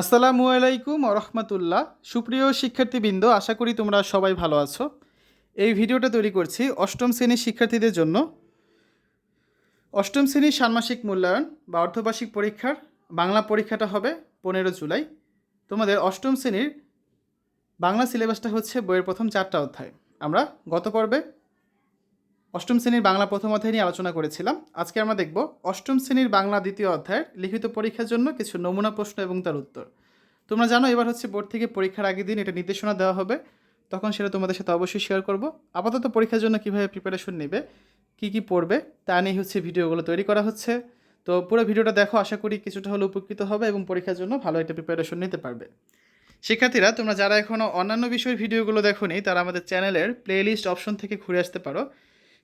আসসালামু আলাইকুম রহমতুল্লাহ। সুপ্রিয় শিক্ষার্থীবৃন্দ, আশা করি তোমরা সবাই ভালো আছো। এই ভিডিওটা তৈরি করছি অষ্টম শ্রেণির শিক্ষার্থীদের জন্য। অষ্টম শ্রেণির ষান্মাসিক মূল্যায়ন বা অর্ধবার্ষিক পরীক্ষার বাংলা পরীক্ষাটা হবে পনেরো জুলাই। তোমাদের অষ্টম শ্রেণির বাংলা সিলেবাসটা হচ্ছে বইয়ের প্রথম চারটা অধ্যায়। আমরা গত পর্বে অষ্টম শ্রেণির বাংলা প্রথম অধ্যায় নিয়ে আলোচনা করেছিলাম। আজকে আমরা দেখব অষ্টম শ্রেণির বাংলা দ্বিতীয় অধ্যায়ের লিখিত পরীক্ষার জন্য কিছু নমুনা প্রশ্ন এবং তার উত্তর। তোমরা জানো, এবার হচ্ছে বোর্ড থেকে পরীক্ষার আগের দিন এটা নির্দেশনা দেওয়া হবে। তখন সেটা তোমাদের সাথে অবশ্যই শেয়ার করব। আপাতত পরীক্ষার জন্য কীভাবে প্রিপারেশন নেবে, কী কী পড়বে, তা নিয়ে হচ্ছে ভিডিওগুলো তৈরি করা হচ্ছে। তো পুরো ভিডিওটা দেখো, আশা করি কিছুটা হলে উপকৃত হবে এবং পরীক্ষার জন্য ভালো একটা প্রিপারেশন নিতে পারবে। শিক্ষার্থীরা, তোমরা যারা এখনও অন্যান্য বিষয়ের ভিডিওগুলো দেখোনি, তারা আমাদের চ্যানেলের প্লেলিস্ট অপশন থেকে ঘুরে আসতে পারো।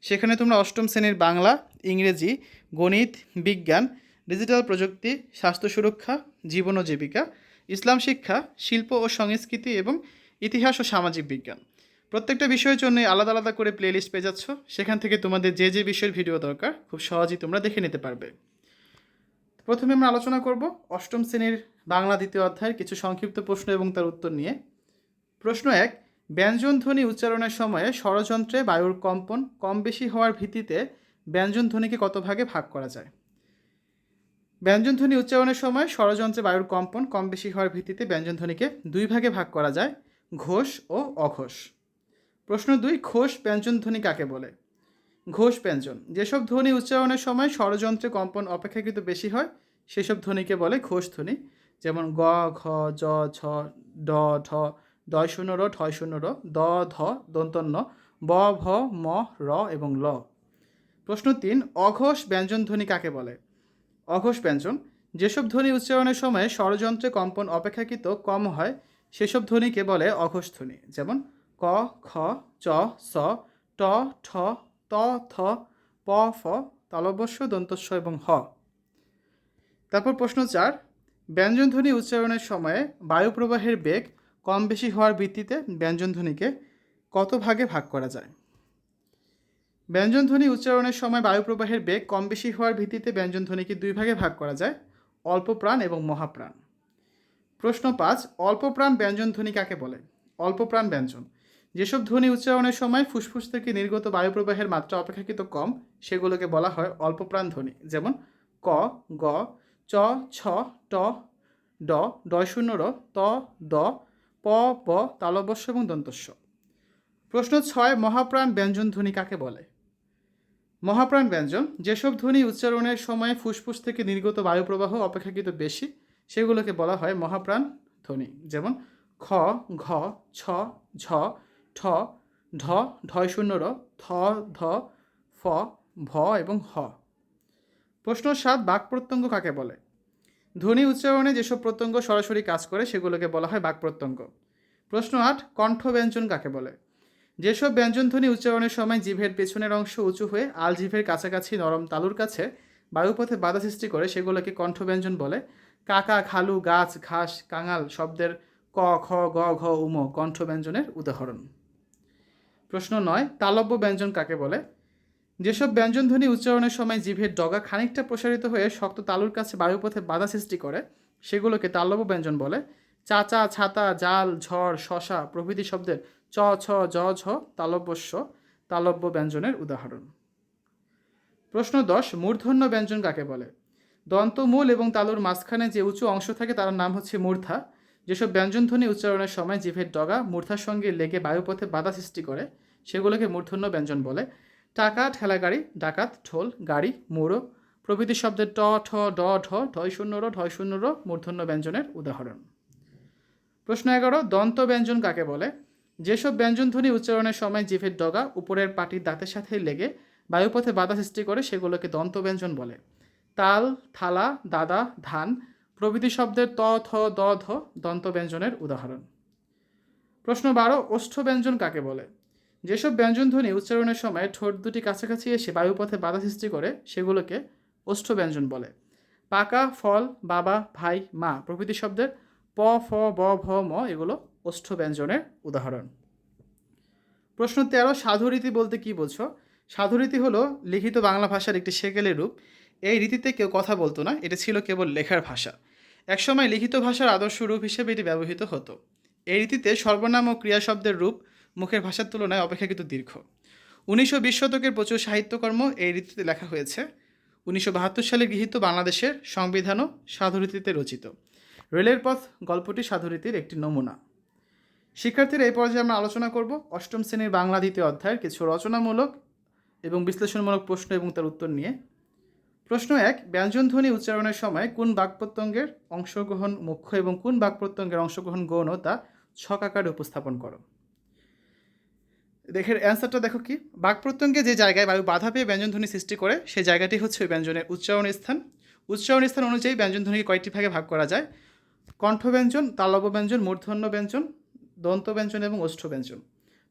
সেখানে তোমরা অষ্টম শ্রেণির বাংলা, ইংরেজি, গণিত, বিজ্ঞান, ডিজিটাল প্রযুক্তি, স্বাস্থ্য সুরক্ষা, জীবন ও জীবিকা, ইসলাম শিক্ষা, শিল্প ও সংস্কৃতি এবং ইতিহাস ও সামাজিক বিজ্ঞান। প্রত্যেকটা বিষয়ের জন্য আলাদা আলাদা করে প্লেলিস্ট পেয়ে যাচ্ছ। সেখান থেকে তোমাদের যে যে বিষয়ের ভিডিও দরকার, খুব সহজেই তোমরা দেখে নিতে পারবে। প্রথমে আমরা আলোচনা করব অষ্টম শ্রেণির বাংলা দ্বিতীয় অধ্যায়ের কিছু সংক্ষিপ্ত প্রশ্ন এবং তার উত্তর নিয়ে। প্রশ্ন এক ব্যঞ্জনধ্বনি উচ্চারণের সময়ে ষড়যন্ত্রে বায়ুর কম্পন কম বেশি হওয়ার ভিত্তিতে ব্যঞ্জনধ্বনিকে কত ভাগে ভাগ করা যায়? ব্যঞ্জনধ্বনি উচ্চারণের সময় ষড়যন্ত্রে বায়ুর কম্পন কম বেশি হওয়ার ভিত্তিতে ব্যঞ্জনধ্বনিকে দুই ভাগে ভাগ করা যায়, ঘোষ ও অঘোষ। প্রশ্ন দুই, ঘোষ ব্যঞ্জনধ্বনি কাকে বলে? ঘোষ ব্যঞ্জন। যেসব ধ্বনি উচ্চারণের সময় ষড়যন্ত্রে কম্পন অপেক্ষাকৃত বেশি হয়, সেসব ধ্বনিকে বলে ঘোষ ধ্বনি যেমন গ, ঘ, জ ঝ ড ঢ ডয় শূন্য র, ঠয় শূন্য র, দ, ধ, দন্তন্য, ব, ভ, ম, র এবং ল। প্রশ্ন তিন, অঘোষ ব্যঞ্জন ধ্বনি কাকে বলে? অঘোষ ব্যঞ্জন, যেসব ধ্বনি উচ্চারণের সময় ষড়যন্ত্রে কম্পন অপেক্ষাকৃত কম হয়, সেসব ধ্বনিকে বলে অঘোষ ধ্বনি। যেমন, ক, খ, চ, স, ট, ঠ, ত, থ, প, ফ তালবস্য দন্তস্ব এবং হ। তারপর প্রশ্ন চার ব্যঞ্জনধ্বনি উচ্চারণের সময়ে বায়ু প্রবাহের বেগ কম বেশি হওয়ার ভিত্তিতে ব্যঞ্জনধ্বনিকে কত ভাগে ভাগ করা যায়? ব্যঞ্জনধ্বনি উচ্চারণের সময় বায়ুপ্রবাহের বেগ কম বেশি হওয়ার ভিত্তিতে ব্যঞ্জনধ্বনিকে দুই ভাগে ভাগ করা যায় অল্প প্রাণ এবং মহাপ্রাণ। প্রশ্ন পাঁচ অল্প প্রাণ ব্যঞ্জনধ্বনি কাকে বলে? অল্প প্রাণ ব্যঞ্জন। যেসব ধ্বনি উচ্চারণের সময় ফুসফুস থেকে নির্গত বায়ুপ্রবাহের মাত্রা অপেক্ষাকৃত কম, সেগুলোকে বলা হয় অল্প প্রাণ ধ্বনি। যেমন, ক, গ, চ, ছ, ট, ড ডয় শূন্য, র, ত, দ প প তালবস্য এবং দন্তস্য। প্রশ্ন ছয়, মহাপ্রাণ ব্যঞ্জন ধ্বনি কাকে বলে? মহাপ্রাণ ব্যঞ্জন, যেসব ধ্বনি উচ্চারণের সময় ফুসফুস থেকে নির্গত বায়ুপ্রবাহ অপেক্ষাকৃত বেশি, সেগুলোকে বলা হয় মহাপ্রাণ ধ্বনি। যেমন, খ, ঘ, ছ, ঝ, ঠ, ঢ ঢয় শূন্য র, থ, ধ, ফ, ভ এবং হ। প্রশ্ন সাত বাক প্রত্যঙ্গ কাকে বলে? ধ্বনি উচ্চারণে যেসব প্রত্যঙ্গ সরাসরি কাজ করে, সেগুলোকে বলা হয় বাক প্রত্যঙ্গ প্রশ্ন আট, কণ্ঠ ব্যঞ্জন কাকে বলে? যেসব ব্যঞ্জন ধ্বনি উচ্চারণের সময় জিভের পেছনের অংশ উঁচু হয়ে আল জিভের কাছাকাছি নরম তালুর কাছে বায়ুপথে বাধা সৃষ্টি করে, সেগুলোকে কণ্ঠ ব্যঞ্জন বলে। কাকা, খালু, গাছ, ঘাস, কাঙাল শব্দের ক, খ, গ, ঘ, উম, কণ্ঠ ব্যঞ্জনের উদাহরণ। প্রশ্ন নয়, তালব্য ব্যঞ্জন কাকে বলে? যেসব ব্যঞ্জনধ্বনি উচ্চারণের সময় জিভের ডগা খানিকটা প্রসারিত হয়ে শক্ত তালুর কাছে বায়ুপথে বাধা সৃষ্টি করে, সেগুলোকে তালব্য ব্যঞ্জন বলে। চাচা ছাতা, জাল, ঝড়, শশা প্রভৃতি শব্দের চ, ছ, জ, ঝ তালব্যস্য, তালব্য ব্যঞ্জনের উদাহরণ। প্রশ্ন দশ, মূর্ধন্য ব্যঞ্জন কাকে বলে? দন্তমূল এবং তালুর মাঝখানে যে উঁচু অংশ থাকে তার নাম হচ্ছে মূর্ধা। যেসব ব্যঞ্জনধ্বনি উচ্চারণের সময় জিভের ডগা মূর্ধার সঙ্গে লেগে বায়ুপথে বাধা সৃষ্টি করে, সেগুলোকে মূর্ধন্য ব্যঞ্জন বলে। টাকা ঠেলা গাড়ি ডাকাত, ঢোল, গাড়ি মুড়ো প্রভৃতি শব্দের ট, ঠ, ড, ঢ, ঢয় শূন্য র, ঢয় শূন্য র, মূর্ধন্য ব্যঞ্জনের উদাহরণ। প্রশ্ন এগারো, দন্ত ব্যঞ্জন কাকে বলে? যেসব ব্যঞ্জনধ্বনি উচ্চারণের সময় জিভের ডগা উপরের পাটির দাঁতের সাথে লেগে বায়ুপথে বাধা সৃষ্টি করে, সেগুলোকে দন্ত ব্যঞ্জন বলে। তাল, থালা, দাদা, ধান, প্রভৃতি শব্দের ত, থ, দ, ধ, দন্ত ব্যঞ্জনের উদাহরণ। প্রশ্ন বারো, ওষ্ঠ ব্যঞ্জন কাকে বলে? যেসব ব্যঞ্জনধ্বনি উচ্চারণের সময় ঠোঁট দুটি কাছাকাছি এসে বায়ুপথে বাধা সৃষ্টি করে, সেগুলোকে ওষ্ঠ ব্যঞ্জন বলে। পাকা, ফল, বাবা, ভাই, মা প্রভৃতি শব্দের প, ফ, ব, ভ, ম এগুলো ওষ্ঠ ব্যঞ্জনের উদাহরণ। প্রশ্ন তেরো সাধুরীতি বলতে কি বলছো সাধুরীতি হলো লিখিত বাংলা ভাষার একটি সেকেলের রূপ। এই রীতিতে কেউ কথা বলতো না, এটা ছিল কেবল লেখার ভাষা। একসময় লিখিত ভাষার আদর্শ রূপ হিসেবে এটি ব্যবহৃত হতো। এই রীতিতে সর্বনাম ও ক্রিয়া শব্দের রূপ মুখের ভাষার তুলনায় অপেক্ষাকৃত দীর্ঘ। উনিশশো বিশ শতকের প্রচুর সাহিত্যকর্ম এই রীতিতে লেখা হয়েছে। উনিশশো বাহাত্তর সালে গৃহীত বাংলাদেশের সংবিধানও সাধুরীতিতে রচিত। রেলের পথ গল্পটি সাধুরীতির একটি নমুনা। শিক্ষার্থীরা এই পর্যায়ে আমরা আলোচনা করব অষ্টম শ্রেণির বাংলা দ্বিতীয় অধ্যায়ের কিছু রচনামূলক এবং বিশ্লেষণমূলক প্রশ্ন এবং তার উত্তর নিয়ে। প্রশ্ন এক ব্যঞ্জনধ্বনি উচ্চারণের সময় কোন বাক্যপ্রত্যঙ্গের অংশগ্রহণ মুখ্য এবং কোন বাক্যপ্রত্যঙ্গের অংশগ্রহণ গৌণ তা ছক আকারে উপস্থাপন করো। দেখের অ্যান্সারটা দেখো কি? বাক্যপ্রত্যঙ্গে যে জায়গায় বায়ু বাধা পেয়ে ব্যঞ্জনধ্বনি সৃষ্টি করে সেই জায়গাটি হচ্ছে ওই ব্যঞ্জনের উচ্চারণ স্থান। উচ্চারণ স্থান অনুযায়ী ব্যঞ্জনধ্বনিকে কয়েকটি ভাগে ভাগ করা যায়। কণ্ঠব্যঞ্জন তালব্য ব্যঞ্জন মূর্ধন্য ব্যঞ্জন দন্ত ব্যঞ্জন এবং ওষ্ঠ ব্যঞ্জন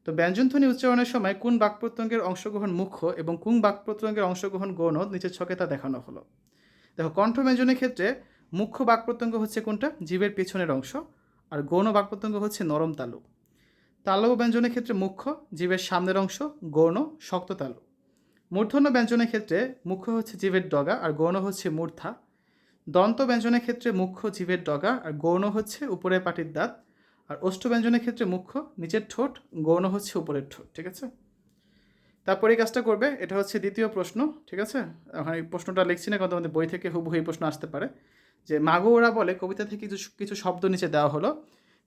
তো ব্যঞ্জনধ্বনি উচ্চারণের সময় কোন বাক্যপ্রত্যঙ্গের অংশগ্রহণ মুখ্য এবং কোন বাক্যপ্রত্যঙ্গের অংশগ্রহণ গৌণ? নিচের ছকে তা দেখানো হলো। দেখো কণ্ঠ ব্যঞ্জনের ক্ষেত্রে মুখ্য বাক্যপ্রত্যঙ্গ হচ্ছে কোনটা? জীবের পেছনের অংশ। আর গৌণ বাক্যপ্রত্যঙ্গ হচ্ছে নরম তালু। তালব ব্যঞ্জনের ক্ষেত্রে মুখ্য, জীবের সামনের অংশ, গৌণ, শক্ত তালু। মূর্ধন্য ব্যঞ্জনের ক্ষেত্রে মুখ্য হচ্ছে জীবের ডগা আর গৌণ হচ্ছে মূর্ধা। দন্ত ব্যঞ্জনের ক্ষেত্রে মুখ্য জীবের ডগা আর গৌণ হচ্ছে উপরের পাটির দাঁত। আর ওষ্ঠ ব্যঞ্জনের ক্ষেত্রে মুখ্য নিচের ঠোঁট, গৌণ হচ্ছে উপরের ঠোঁট, ঠিক আছে? তারপরে এই কাজটা করবে, এটা হচ্ছে দ্বিতীয় প্রশ্ন, ঠিক আছে? এখন এই প্রশ্নটা লিখছি না, কারণ তোমাদের বই থেকে হুবহু এই প্রশ্ন আসতে পারে। যে মাগো ওরা বলে, কবিতা থেকে কিছু কিছু শব্দ নিচে দেওয়া হলো।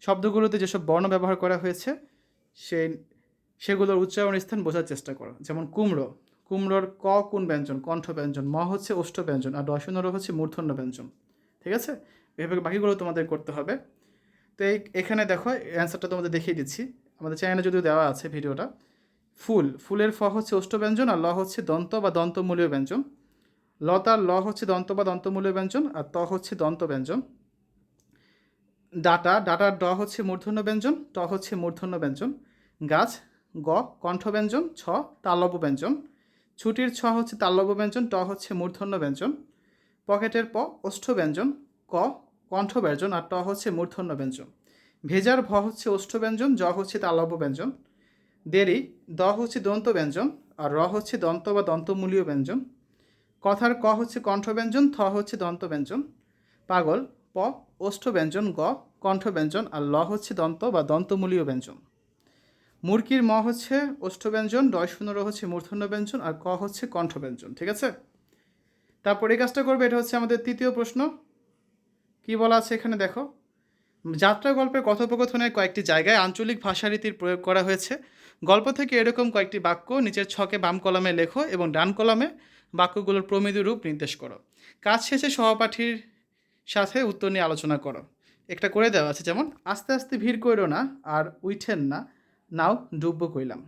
শব্দগুলোতে যেসব বর্ণ ব্যবহার করা হয়েছে সেই সেগুলোর উচ্চারণ স্থান বোঝার চেষ্টা করো। যেমন কুমড়ো, কুমড়োর ক কোন ব্যঞ্জন, কণ্ঠ ব্যঞ্জন, ম হচ্ছে ওষ্ঠ ব্যঞ্জন, আর দশনর হচ্ছে মূর্ধন্য ব্যঞ্জন। ঠিক আছে? এভাবে বাকিগুলো তোমাদের করতে হবে। তো এই, এখানে দেখো, অ্যান্সারটা তোমাদের দেখিয়ে দিচ্ছি। আমাদের চ্যানেলে যদিও দেওয়া আছে ভিডিওটা। ফুল, ফুলের ফ হচ্ছে ওষ্ঠ ব্যঞ্জন, আর ল হচ্ছে দন্ত বা দন্তমূলীয় ব্যঞ্জন। ল তার ল হচ্ছে দন্ত বা দন্তমূলীয় ব্যঞ্জন, আর ত হচ্ছে দন্ত ব্যঞ্জন। ডাটা, ডাটার ড হচ্ছে মূর্ধন্য ব্যঞ্জন, ট হচ্ছে মূর্ধন্য ব্যঞ্জন, গাছ, গ, কণ্ঠ ব্যঞ্জন, ছ, তালব্য ব্যঞ্জন, ছুটির ছ হচ্ছে তালব্য ব্যঞ্জন, ট হচ্ছে মূর্ধন্য ব্যঞ্জন, পকেটের প, ওষ্ঠ ব্যঞ্জন, ক, কণ্ঠ ব্যঞ্জন আর ট হচ্ছে মূর্ধন্য ব্যঞ্জন। ভেজার ভ হচ্ছে ওষ্ঠ ব্যঞ্জন, জ হচ্ছে তালব্য ব্যঞ্জন, দেরি, দ হচ্ছে দন্ত ব্যঞ্জন আর র হচ্ছে দন্ত বা দন্তমূলীয় ব্যঞ্জন, কথার ক হচ্ছে কণ্ঠ ব্যঞ্জন, থ হচ্ছে দন্ত ব্যঞ্জন, পাগল, প, ওষ্ঠ ব্যঞ্জন, গ কণ্ঠ ব্যঞ্জন আর ল হচ্ছে দন্ত বা দন্তমূলীয় ব্যঞ্জন। মুরগির ম হচ্ছে ওষ্ঠ ব্যঞ্জন ডয় শূন্যর হচ্ছে মূর্ধন্য ব্যঞ্জন আর ক হচ্ছে কণ্ঠ ব্যঞ্জন ঠিক আছে? তারপর এই কাজটা করবে, এটা হচ্ছে আমাদের তৃতীয় প্রশ্ন। কি বলা আছে এখানে দেখো? যাত্রা গল্পের কথোপকথনের কয়েকটি জায়গায় আঞ্চলিক ভাষারীতির প্রয়োগ করা হয়েছে। গল্প থেকে এরকম কয়েকটি বাক্য নিচের ছকে বাম কলামে লেখো এবং ডান কলামে বাক্যগুলোর প্রমিত রূপ নির্দেশ করো। কাজ শেষে সহপাঠীর সাথে উত্তর নিয়ে আলোচনা করো। একটা করে দেওয়া আছে, যেমন, আস্তে আস্তে ভিড় কইরো না আর উঠেন না, নাও ডুববো কইলাম।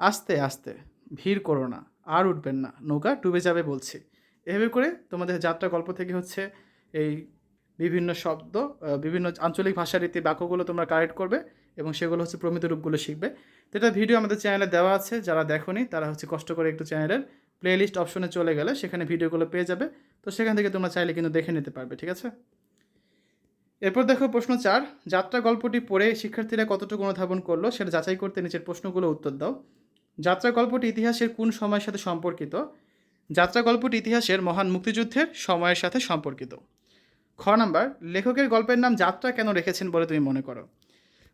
আস্তে আস্তে ভিড় করো না, আর উঠবেন না, নৌকা ডুবে যাবে বলছি। এভাবে করে তোমাদের যাত্রা গল্প থেকে হচ্ছে এই বিভিন্ন শব্দ বিভিন্ন আঞ্চলিক ভাষারীতি বাক্যগুলো তোমরা কালেক্ট করবে এবং সেগুলো হচ্ছে প্রমিত রূপগুলো শিখবে। তো এটা ভিডিও আমাদের চ্যানেলে দেওয়া আছে, যারা দেখোনি তারা হচ্ছে কষ্ট করে একটু চ্যানেলের প্লেলিস্ট অপশনে চলে গেলে সেখানে ভিডিওগুলো পেয়ে যাবে। তো সেখান থেকে তোমরা চাইলে কিন্তু দেখে নিতে পারবে, ঠিক আছে? এরপর দেখো প্রশ্ন চার, যাত্রা গল্পটি পড়ে শিক্ষার্থীরা কতটুকু অনুধাবন করল সেটা যাচাই করতে নিচের প্রশ্নগুলো উত্তর দাও। যাত্রা গল্পটি ইতিহাসের কোন সময়ের সাথে সম্পর্কিত? যাত্রা গল্পটি ইতিহাসের মহান মুক্তিযুদ্ধের সময়ের সাথে সম্পর্কিত। খ নাম্বার, লেখকের গল্পের নাম যাত্রা কেন রেখেছেন বলে তুমি মনে করো?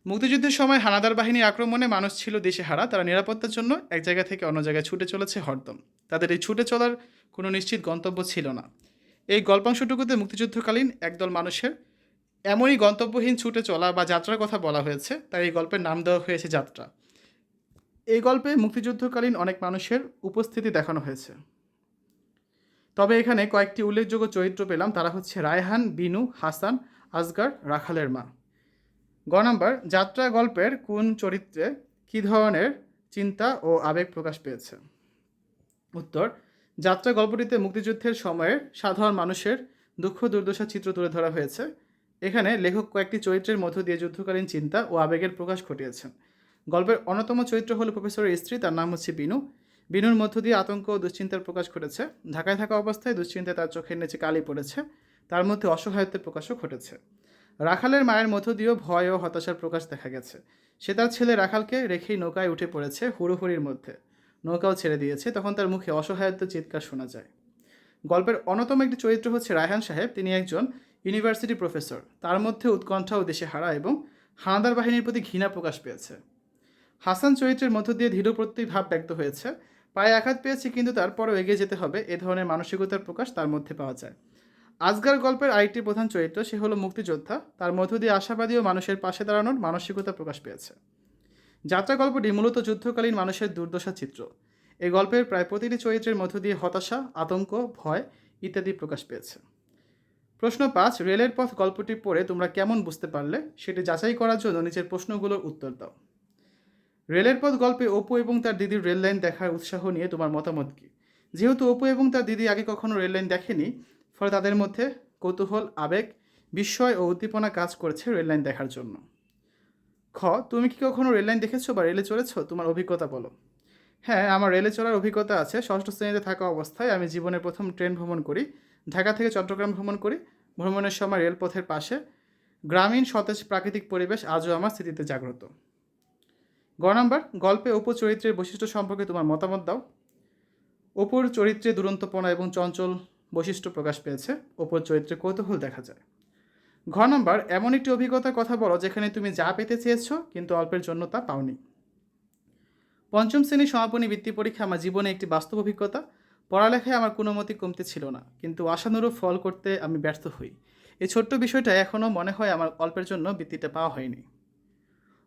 মুক্তিযুদ্ধের সময় হানাদার বাহিনীর আক্রমণে মানুষ ছিল দেশে হারা, তারা নিরাপত্তার জন্য এক জায়গা থেকে অন্য জায়গায় ছুটে চলেছে হরদম। তাদের এই ছুটে চলার কোনো নিশ্চিত গন্তব্য ছিল না। এই গল্পাংশটুকুতে মুক্তিযুদ্ধকালীন একদল মানুষের এমনই গন্তব্যহীন ছুটে চলা বা যাত্রার কথা বলা হয়েছে, তাই এই গল্পের নাম দেওয়া হয়েছে যাত্রা। এই গল্পে মুক্তিযুদ্ধকালীন অনেক মানুষের উপস্থিতি দেখানো হয়েছে। তবে এখানে কয়েকটি উল্লেখযোগ্য চরিত্র পেলাম, তারা হচ্ছে রায়হান, বিনু, হাসান আসগার রাখালের মা। গ নাম্বার, যাত্রা গল্পের কোন চরিত্রে কী ধরনের চিন্তা ও আবেগ প্রকাশ পেয়েছে? উত্তর, যাত্রা গল্পটিতে মুক্তিযুদ্ধের সময়ের সাধারণ মানুষের দুঃখ দুর্দশা চিত্র তুলে ধরা হয়েছে। এখানে লেখক কয়েকটি চরিত্রের মধ্য দিয়ে যুদ্ধকালীন চিন্তা ও আবেগের প্রকাশ ঘটিয়েছেন। গল্পের অন্যতম চরিত্র হল প্রফেসরের স্ত্রী, তার নাম হচ্ছে বিনু। বিনুর মধ্য দিয়ে আতঙ্ক ও দুশ্চিন্তার প্রকাশ ঘটেছে। ঢাকায় থাকা অবস্থায় দুশ্চিন্তায় তার চোখের নিচে কালি পড়েছে। তার মধ্যে অসহায়ত্বের প্রকাশও ঘটেছে। রাখালের মায়ের মধ্য দিয়েও ভয় ও হতাশার প্রকাশ দেখা গেছে। সে তার ছেলে রাখালকে রেখেই নৌকায় উঠে পড়েছে হুড়োহুড়ির মধ্যে। নৌকাও ছেড়ে দিয়েছে। তখন তার মুখে অসহায়ত্ব চিৎকার শোনা যায়। গল্পের অন্যতম একটি চরিত্র হচ্ছে রায়হান সাহেব। তিনি একজন ইউনিভার্সিটি প্রফেসর। তার মধ্যে উৎকণ্ঠা ও দেশেহারা এবং হানাদার বাহিনীর প্রতি ঘৃণা প্রকাশ পেয়েছে। হাসান চরিত্রের মধ্য দিয়ে দৃঢ়প্রত্যয়ী ভাব ব্যক্ত হয়েছে। পায়ে আঘাত পেয়েছে কিন্তু তারপরও এগিয়ে যেতে হবে, এ ধরনের মানসিকতার প্রকাশ তার মধ্যে পাওয়া যায়। আজগার গল্পের আরেকটি প্রধান চরিত্র, সে হলো মুক্তিযোদ্ধা। তার মধ্য দিয়ে আশাবাদী ও মানুষের পাশে দাঁড়ানোর মানসিকতা প্রকাশ পেয়েছে। যাত্রা গল্পটি মূলত যুদ্ধকালীন মানুষের দুর্দশা চিত্র। এই গল্পের প্রায় প্রতিটি চরিত্রের মধ্য দিয়ে হতাশা, আতঙ্ক, ভয় ইত্যাদি প্রকাশ পেয়েছে। প্রশ্ন পাঁচ, রেলের পথ গল্পটি পড়ে তোমরা কেমন বুঝতে পারলে? সেটি যাচাই করার জন্য নিচের প্রশ্নগুলোর উত্তর দাও। রেলের পথ গল্পে অপু এবং তার দিদির রেল লাইন দেখার উৎসাহ নিয়ে তোমার মতামত কী? যেহেতু অপু এবং তার দিদি আগে কখনো রেল লাইন দেখেনি, ফলে তাদের মধ্যে কৌতূহল, আবেগ, বিস্ময় ও উদ্দীপনা কাজ করছে রেল লাইন দেখার জন্য। খ, তুমি কি কখনো রেল লাইন দেখেছ বা রেলে চড়েছো? তোমার অভিজ্ঞতা বলো। হ্যাঁ আমার রেলে চলার অভিজ্ঞতা আছে। ষষ্ঠ শ্রেণীতে থাকা অবস্থায় আমি জীবনের প্রথম ট্রেন ভ্রমণ করি। ঢাকা থেকে চট্টগ্রাম ভ্রমণ করি। ভ্রমণের সময় রেলপথের পাশে। গ্রামীণ সতেজ প্রাকৃতিক পরিবেশ আজও আমার স্মৃতিতে জাগ্রত। গ নাম্বার, গল্পে অপু চরিত্রের বৈশিষ্ট্য সম্পর্কে তোমার মতামত দাও। অপুর চরিত্রে দুরন্তপনা এবং চঞ্চল বৈশিষ্ট্য প্রকাশ পেয়েছে। অপুর চরিত্রে কৌতূহল দেখা যায়। ঘ নম্বর, এমন একটি অভিজ্ঞতার কথা বলো যেখানে তুমি যা পেতে চেয়েছো, কিন্তু অল্পের জন্য তা পাওনি। পঞ্চম শ্রেণির সমাপনী বৃত্তি পরীক্ষা আমার জীবনে একটি বাস্তব অভিজ্ঞতা। পড়ালেখায় আমার কোনো মতে কমতে ছিল না, কিন্তু আশানুরূপ ফল করতে আমি ব্যর্থ হই। এই ছোট্ট বিষয়টা এখনও মনে হয় আমার অল্পের জন্য বৃত্তিটা পাওয়া হয়নি।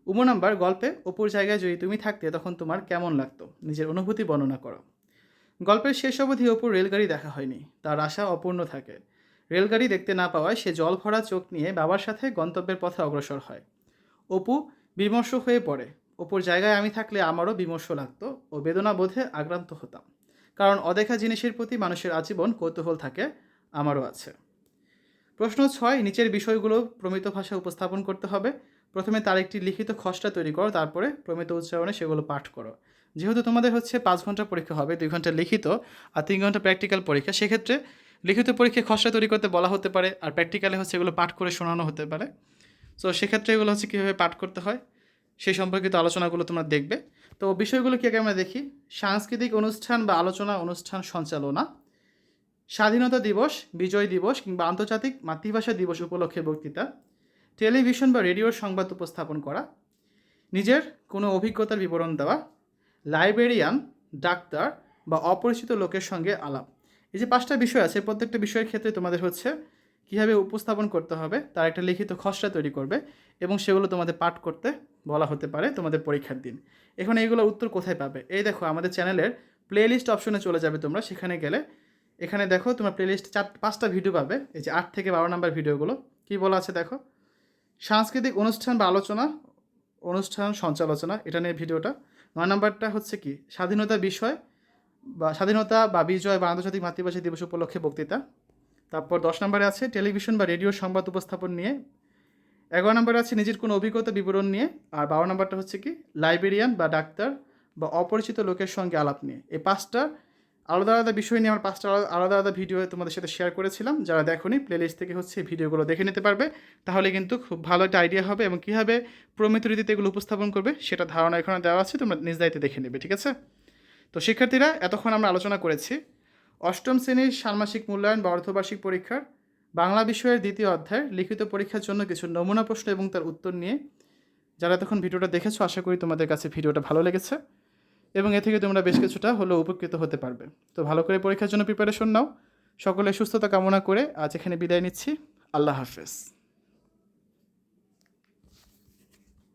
উমো নাম্বার, গল্পে অপুর জায়গায় যদি তুমি থাকতে তখন তোমার কেমন লাগতো? নিজের অনুভূতি বর্ণনা করো। গল্পের শেষ অবধি অপুর রেলগাড়ি দেখা হয়নি। তার আশা অপূর্ণ থাকে। রেলগাড়ি দেখতে না পাওয়ায় সে জল ভরা চোখ নিয়ে বাবার সাথে গন্তব্যের পথে অগ্রসর হয়। অপু বিমর্ষ হয়ে পড়ে। অপুর জায়গায় আমি থাকলে আমারও বিমর্ষ লাগতো ও বেদনা বোধে আক্রান্ত হতাম। কারণ অদেখা জিনিসের প্রতি মানুষের আজীবন কৌতূহল থাকে, আমারও আছে। প্রশ্ন ছয়, নিচের বিষয়গুলো প্রমিত ভাষায় উপস্থাপন করতে হবে। প্রথমে তার একটি লিখিত খসড়া তৈরি করো, তারপরে প্রমিত উচ্চারণে সেগুলো পাঠ করো। যেহেতু তোমাদের হচ্ছে পাঁচ ঘণ্টা পরীক্ষা হবে, দুই ঘণ্টা লিখিত আর তিন ঘণ্টা প্র্যাকটিক্যাল পরীক্ষা, সেক্ষেত্রে লিখিত পরীক্ষায় খসড়া তৈরি করতে বলা হতে পারে আর প্র্যাকটিক্যালে হচ্ছে এগুলো পাঠ করে শোনানো হতে পারে। সো সেক্ষেত্রে এগুলো হচ্ছে কীভাবে পাঠ করতে হয়, সেই সম্পর্কিত আলোচনাগুলো তোমরা দেখবে। তো বিষয়গুলো কী আগে আমরা দেখি? সাংস্কৃতিক অনুষ্ঠান বা আলোচনা অনুষ্ঠান সঞ্চালনা, স্বাধীনতা দিবস, বিজয় দিবস কিংবা আন্তর্জাতিক মাতৃভাষা দিবস উপলক্ষে বক্তৃতা, টেলিভিশন বা রেডিওর সংবাদ উপস্থাপন করা, নিজের কোনো অভিজ্ঞতার বিবরণ দেওয়া, লাইব্রেরিয়ান, ডাক্তার বা অপরিচিত লোকের সঙ্গে আলাপ। এই যে পাঁচটা বিষয় আছে, প্রত্যেকটা বিষয়ের ক্ষেত্রে তোমাদের হচ্ছে কীভাবে উপস্থাপন করতে হবে, তার একটা লিখিত খসড়া তৈরি করবে এবং সেগুলো তোমাদের পাঠ করতে বলা হতে পারে তোমাদের পরীক্ষার দিন। এখন এইগুলোর উত্তর কোথায় পাবে? এই দেখো, আমাদের চ্যানেলের প্লেলিস্ট অপশনে চলে যাবে তোমরা। সেখানে গেলে, এখানে দেখো, তোমরা প্লেলিস্ট চার, পাঁচটা ভিডিও পাবে। এই যে আট থেকে বারো নাম্বার ভিডিওগুলো কী বলা আছে দেখো? সাংস্কৃতিক অনুষ্ঠান বা আলোচনা, অনুষ্ঠান সঞ্চালোচনা, এটা নিয়ে ভিডিওটা নয় নাম্বারটা হচ্ছে কি? স্বাধীনতা বিষয় বা স্বাধীনতা বা বিজয় বা আন্তর্জাতিক মাতৃভাষা দিবস উপলক্ষে বক্তৃতা। তারপর দশ নম্বরে আছে টেলিভিশন বা রেডিও সংবাদ উপস্থাপন নিয়ে। এগারো নম্বরে আছে নিজের কোনো অভিজ্ঞতা বিবরণ নিয়ে। আর বারো নম্বরটা হচ্ছে কি, লাইব্রেরিয়ান বা ডাক্তার বা অপরিচিত লোকের সঙ্গে আলাপ নিয়ে। এই পাঁচটা আলাদা আলাদা বিষয় নিয়ে আমার পাঁচটা আলাদা আলাদা ভিডিও তোমাদের সাথে শেয়ার করেছিলাম। যারা দেখোনি প্লেলিস্ট থেকে হচ্ছে ভিডিওগুলো দেখে নিতে পারবে। তাহলে কিন্তু খুব ভালো একটা আইডিয়া হবে এবং কীভাবে প্রমিত রীতিতে এগুলো উপস্থাপন করবে, সেটা ধারণা এখানে দেওয়া আছে, তোমরা নিজ দায়িত্বে দেখে নেবে, ঠিক আছে? তো শিক্ষার্থীরা, এতক্ষণ আমরা আলোচনা করেছি। অষ্টম শ্রেণির ষান্মাসিক মূল্যায়ন বা অর্ধবার্ষিক পরীক্ষার বাংলা বিষয়ের দ্বিতীয় অধ্যায় লিখিত পরীক্ষার জন্য কিছু নমুনা প্রশ্ন এবং তার উত্তর নিয়ে যারা তখন ভিডিওটা দেখেছ, আশা করি তোমাদের কাছে ভিডিওটা ভালো লেগেছে এবং এ থেকে তোমরা বেশ কিছুটা হলেও উপকৃত হতে পারবে। তো ভালো করে পরীক্ষার জন্য প্রিপারেশন নাও। সকলে সুস্থতা কামনা করে আজ এখানে বিদায় নিচ্ছি। আল্লাহ হাফেজ।